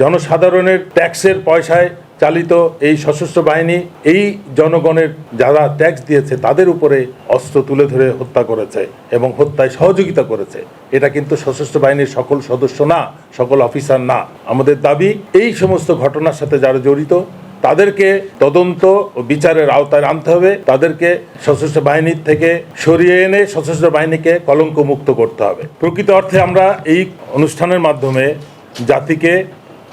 জনসাধারণের ট্যাক্সের পয়সায় চালিত এই সশস্ত্র বাহিনী এই জনগণের যারা ট্যাক্স দিয়েছে তাদের উপরে অস্ত্র তুলে ধরে হত্যা করেছে এবং হত্যায় সহযোগিতা করেছে। এটা কিন্তু সশস্ত্র বাহিনীর সকল সদস্য না, সকল অফিসার না। আমাদের দাবি, এই সমস্ত ঘটনার সাথে যারা জড়িত, তাদেরকে তদন্ত ও বিচারের আওতায় আনতে হবে। তাদেরকে সশস্ত্র বাহিনীর থেকে সরিয়ে এনে সশস্ত্র বাহিনীকে কলঙ্ক মুক্ত করতে হবে। প্রকৃত অর্থে আমরা এই অনুষ্ঠানের মাধ্যমে জাতিকে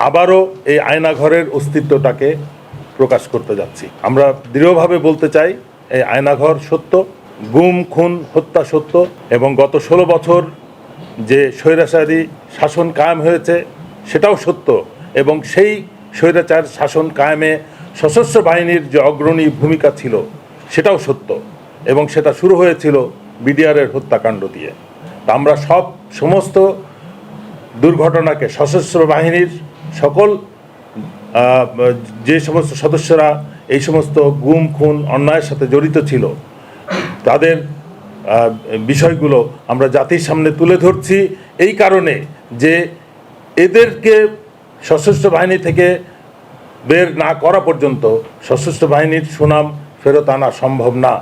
আবারও এই আয়নাঘরের অস্তিত্বটাকে প্রকাশ করতে যাচ্ছি। আমরা দৃঢ়ভাবে বলতে চাই, এই আয়নাঘর সত্য, গুম, খুন, হত্যা সত্য এবং গত ষোলো বছর যে স্বৈরাচারী শাসন কায়েম হয়েছে সেটাও সত্য এবং সেই স্বৈরাচার শাসন কায়েমে সশস্ত্র বাহিনীর যে অগ্রণী ভূমিকা ছিল সেটাও সত্য এবং সেটা শুরু হয়েছিল বিডিআরের হত্যাকাণ্ড দিয়ে। তা আমরা সব সমস্ত দুর্ঘটনাকে সশস্ত্র বাহিনীর সকল যে সমস্ত সদস্যরা এই সমস্ত গুম, খুন, অন্যায়ের সাথে জড়িত ছিল, তাদের বিষয়গুলো আমরা জাতির সামনে তুলে ধরছি। এই কারণে যে এদেরকে সশস্ত্র বাহিনী থেকে বের না করা পর্যন্ত সশস্ত্র বাহিনীর সুনাম ফেরত আনা সম্ভব না।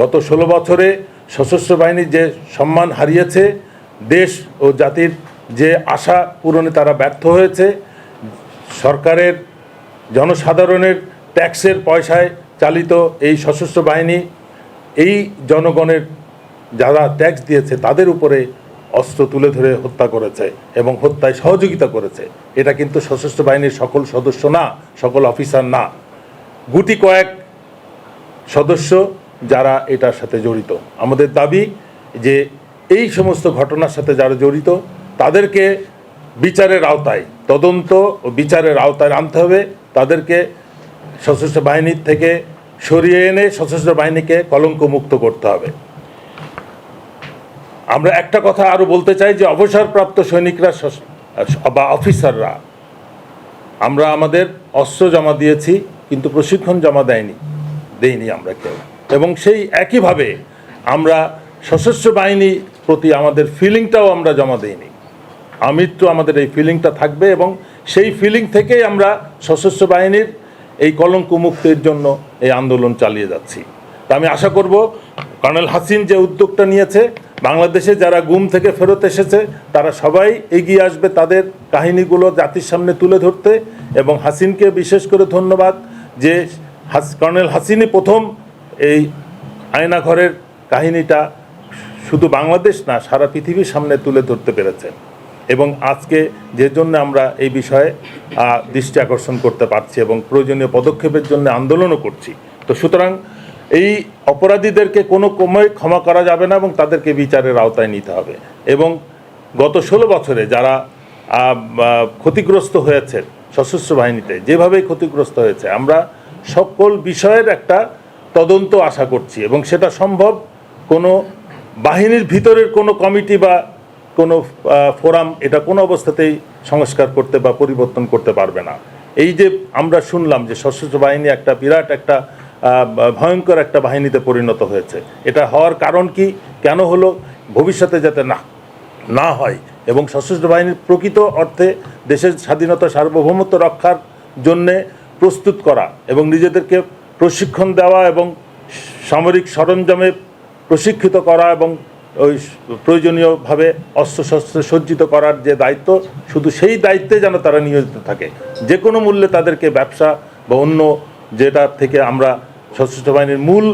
গত ষোলো বছরে সশস্ত্র বাহিনী যে সম্মান হারিয়েছে, দেশ ও জাতির যে আশা পূরণে তারা ব্যর্থ হয়েছে সরকারের জনসাধারণের ট্যাক্সের পয়সায় চালিত এই সশস্ত্র বাহিনী, এই জনগণের যারা ট্যাক্স দিয়েছে তাদের উপরে অস্ত্র তুলে ধরে হত্যা করেছে এবং হত্যায় সহযোগিতা করেছে। এটা কিন্তু সশস্ত্র বাহিনীর সকল সদস্য না, সকল অফিসার না। গুটি কয়েক সদস্য যারা এটার সাথে জড়িত। আমাদের দাবি যে এই সমস্ত ঘটনার সাথে যারা জড়িত, তাদেরকে বিচারের আওতায় তদন্ত ও বিচারের আওতায় আনতে হবে। তাদেরকে সশস্ত্র বাহিনীর থেকে সরিয়ে এনে সশস্ত্র বাহিনীকে কলঙ্ক মুক্ত করতে হবে। আমরা একটা কথা আরও বলতে চাই যে, অবসরপ্রাপ্ত সৈনিকরা বা অফিসাররা, আমরা আমাদের অস্ত্র জমা দিয়েছি, কিন্তু প্রশিক্ষণ জমা দেয়নি, দেইনি আমরা কেউ। এবং সেই একইভাবে আমরা সশস্ত্র বাহিনী প্রতি আমাদের ফিলিংটাও আমরা জমা দেইনি। আমৃত্যু আমাদের এই ফিলিংটা থাকবে এবং সেই ফিলিং থেকেই আমরা সশস্ত্র বাহিনীর এই কলঙ্ক মুক্তির জন্য এই আন্দোলন চালিয়ে যাচ্ছি। তা আমি আশা করব, কর্নেল হাসিন যে উদ্যোগটা নিয়েছে, বাংলাদেশে যারা গুম থেকে ফেরত এসেছে, তারা সবাই এগিয়ে আসবে তাদের কাহিনীগুলো জাতির সামনে তুলে ধরতে এবং হাসিনকে বিশেষ করে ধন্যবাদ যে হাস, কর্নেল হাসিনই প্রথম এই আয়নাঘরের কাহিনীটা শুধু বাংলাদেশ না, সারা পৃথিবীর সামনে তুলে ধরতে পেরেছেন এবং আজকে যে জন্য আমরা এই বিষয়ে দৃষ্টি আকর্ষণ করতে পারছি এবং প্রয়োজনীয় পদক্ষেপের জন্য আন্দোলনও করছি। তো সুতরাং এই অপরাধীদেরকে কোনো ক্রমে ক্ষমা করা যাবে না এবং তাদেরকে বিচারের আওতায় নিতে হবে। এবং গত ষোলো বছরে যারা ক্ষতিগ্রস্ত হয়েছে সশস্ত্র বাহিনীতে, যেভাবেই ক্ষতিগ্রস্ত হয়েছে, আমরা সকল বিষয়ের একটা তদন্ত আশা করছি এবং সেটা সম্ভব কোনো বাহিনীর ভিতরের কোনো কমিটি বা কোনো ফোরাম এটা কোনো অবস্থাতেই সংস্কার করতে বা পরিবর্তন করতে পারবে না। এই যে আমরা শুনলাম যে সশস্ত্র বাহিনী একটা বিরাট একটা ভয়ঙ্কর একটা বাহিনীতে পরিণত হয়েছে। এটা হওয়ার কারণ কি? কেন হলো? ভবিষ্যতে যাতে না না হয়। এবং সশস্ত্র বাহিনীর প্রকৃত অর্থে দেশের স্বাধীনতা সার্বভৌমত্ব রক্ষার জন্যে প্রস্তুত করা এবং নিজেদেরকে প্রশিক্ষণ দেওয়া এবং সামরিক সরঞ্জামে প্রশিক্ষিত করা এবং ওই প্রয়োজনীয়ভাবে অস্ত্রশস্ত্রে সজ্জিত করার যে দায়িত্ব, শুধু সেই দায়িত্বে যেন তারা নিয়োজিত থাকে। যে কোনো মূল্যে তাদেরকে ব্যবসা বা অন্য যেটা থেকে আমরা সশস্ত্র বাহিনীর মূল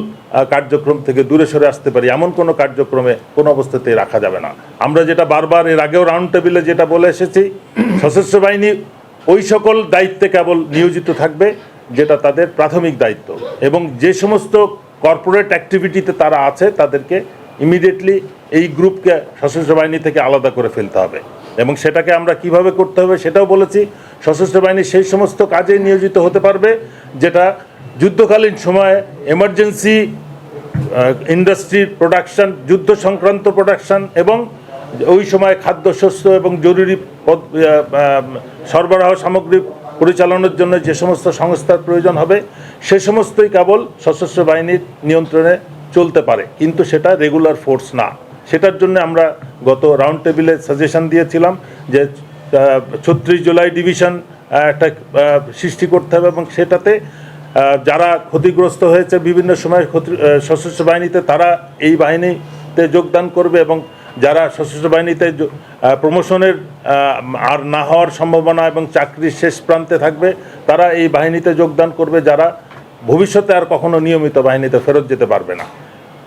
কার্যক্রম থেকে দূরে সরে আসতে পারি, এমন কোনো কার্যক্রমে কোনো অবস্থাতেই রাখা যাবে না। আমরা যেটা বারবার এর আগেও রাউন্ড টেবিলে যেটা বলে এসেছি, সশস্ত্র বাহিনী ওই সকল দায়িত্বে কেবল নিয়োজিত থাকবে, যেটা তাদের প্রাথমিক দায়িত্ব। এবং যে সমস্ত কর্পোরেট অ্যাক্টিভিটিতে তারা আছে, তাদেরকে ইমিডিয়েটলি এই গ্রুপকে সশস্ত্র বাহিনী থেকে আলাদা করে ফেলতে হবে। এবং সেটাকে আমরা কীভাবে করতে হবে সেটাও বলেছি। সশস্ত্র বাহিনী সেই সমস্ত কাজে নিয়োজিত হতে পারবে, যেটা যুদ্ধকালীন সময়ে এমার্জেন্সি ইন্ডাস্ট্রির প্রোডাকশন যুদ্ধ সংক্রান্ত প্রোডাকশন এবং ওই সময় খাদ্যশস্য এবং জরুরি সরবরাহ সামগ্রী পরিচালনার জন্য যে সমস্ত সংস্থার প্রয়োজন হবে, সে সমস্তই কেবল সশস্ত্র বাহিনীর নিয়ন্ত্রণে চলতে পারে। কিন্তু সেটা রেগুলার ফোর্স না। সেটার জন্য আমরা গত রাউন্ড টেবিলে সাজেশন দিয়েছিলাম যে ছত্রিশ জুলাই ডিভিশন একটা সৃষ্টি করতে হবে এবং সেটাতে যারা ক্ষতিগ্রস্ত হয়েছে বিভিন্ন সময় ক্ষতি সশস্ত্র বাহিনীতে, তারা এই বাহিনীতে যোগদান করবে এবং যারা সশস্ত্র বাহিনীতে প্রমোশনের আর না হওয়ার সম্ভাবনা এবং চাকরির শেষ প্রান্তে থাকবে, তারা এই বাহিনীতে যোগদান করবে যারা ভবিষ্যতে আর কখনো নিয়মিত বাহিনীতে ফেরত যেতে পারবে না।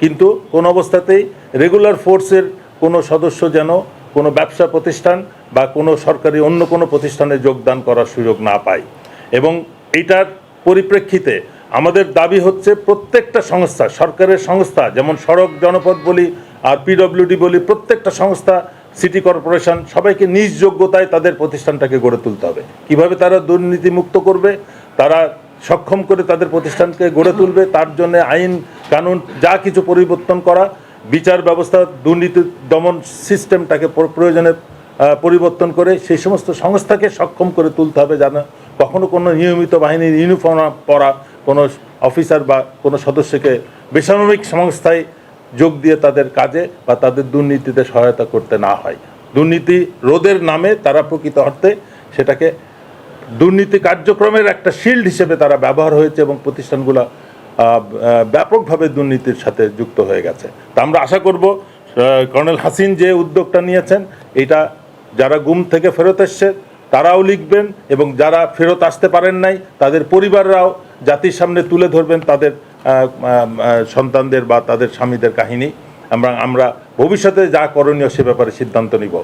কিন্তু কোন অবস্থাতেই রেগুলার ফোর্সের কোনো সদস্য যেন কোনো ব্যবসা প্রতিষ্ঠান বা কোনো সরকারি অন্য কোনো প্রতিষ্ঠানে যোগদান করার সুযোগ না পায়। এবং এইটার পরিপ্রেক্ষিতে আমাদের দাবি হচ্ছে প্রত্যেকটা সংস্থা, সরকারের সংস্থা, যেমন সড়ক জনপদ বলি, আর পিডব্লিউডি বলি, প্রত্যেকটা সংস্থা সিটি কর্পোরেশন সবাইকে নিজ যোগ্যতায় তাদের প্রতিষ্ঠানটাকে গড়ে তুলতে হবে। কীভাবে তারা দুর্নীতিমুক্ত করবে? তারা সক্ষম করে তাদের প্রতিষ্ঠানকে গড়ে তুলবে, তার জন্য আইন, কানুন, যা কিছু পরিবর্তন করা, বিচার ব্যবস্থা, দুর্নীতি দমন সিস্টেমটাকে প্রয়োজনে পরিবর্তন করে সেই সমস্ত সংস্থাকে সক্ষম করে তুলতে হবে যেন কখনো কোনো নিয়মিত বাহিনীর ইউনিফর্ম পরা কোনো অফিসার বা কোনো সদস্যকে বেসামরিক সংস্থায় যোগ দিয়ে তাদের কাজে বা তাদের দুর্নীতিতে সহায়তা করতে না হয়। দুর্নীতি রোধের নামে তারা প্রকৃত অর্থে সেটাকে দুর্নীতি কার্যক্রমের একটা শিল্ড হিসেবে তারা ব্যবহার হয়েছে এবং প্রতিষ্ঠানগুলো ব্যাপকভাবে দুর্নীতির সাথে যুক্ত হয়ে গেছে। তা আমরা আশা করব কর্নেল হাসিন যে উদ্যোগটা নিয়েছেন, এটা যারা গুম থেকে ফেরত এসছে, তারাও লিখবেন এবং যারা ফেরত আসতে পারেন নাই, তাদের পরিবাররাও জাতির সামনে তুলে ধরবেন তাদের সন্তানদের বা তাদের স্বামীদের কাহিনী। আমরা আমরা ভবিষ্যতে যা করণীয় সে ব্যাপারে সিদ্ধান্ত নিব।